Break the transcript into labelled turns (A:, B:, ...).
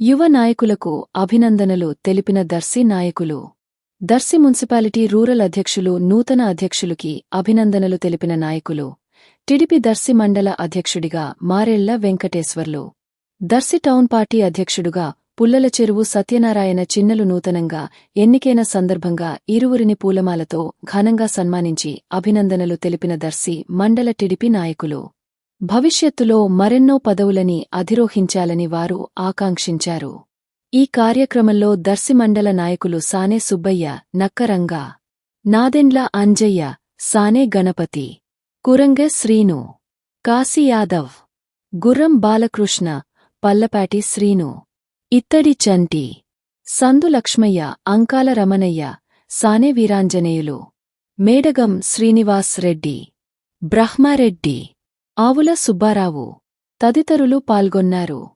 A: యువ నాయకులకు అభినందనలు తెలిపిన దర్శి నాయకులు. దర్శి మున్సిపాలిటీ రూరల్ అధ్యక్షులు నూతన అధ్యక్షులుకి అభినందనలు తెలిపిన నాయకులు. టిడిపి దర్శి మండల అధ్యక్షుడిగా మారెళ్ళ వెంకటేశ్వర్లు. దర్శి టౌన్ పార్టీ అధ్యక్షుడుగా పుల్లల చెరువు సత్యనారాయణ చిన్నలు నూతనంగా ఎన్నికైన సందర్భంగా ఇరువురిని పూలమాలతో ఘనంగా సన్మానించి అభినందనలు తెలిపిన దర్శి మండల టిడిపి నాయకులు. భవిష్యత్తులో మరెన్నో పదవులని అధిరోహించాలని వారు ఆకాంక్షించారు. ఈ కార్యక్రమంలో దర్శి మండల నాయకులు సానే సుబ్బయ్య నక్కరంగా నాదెండ్ల అంజయ్య సానే గణపతి కురంగె శ్రీను కాశీ యాదవ్ గుర్రం బాలకృష్ణ పల్లపాటి శ్రీను ఇత్తడి చంటి సందు లక్ష్మయ్య అంకాల రమణయ్య సానే వీరాంజనేయులు మేడగం శ్రీనివాస్ రెడ్డి బ్రహ్మారెడ్డి ఆవుల సుబ్బారావు తదితరులు పాల్గొన్నారు.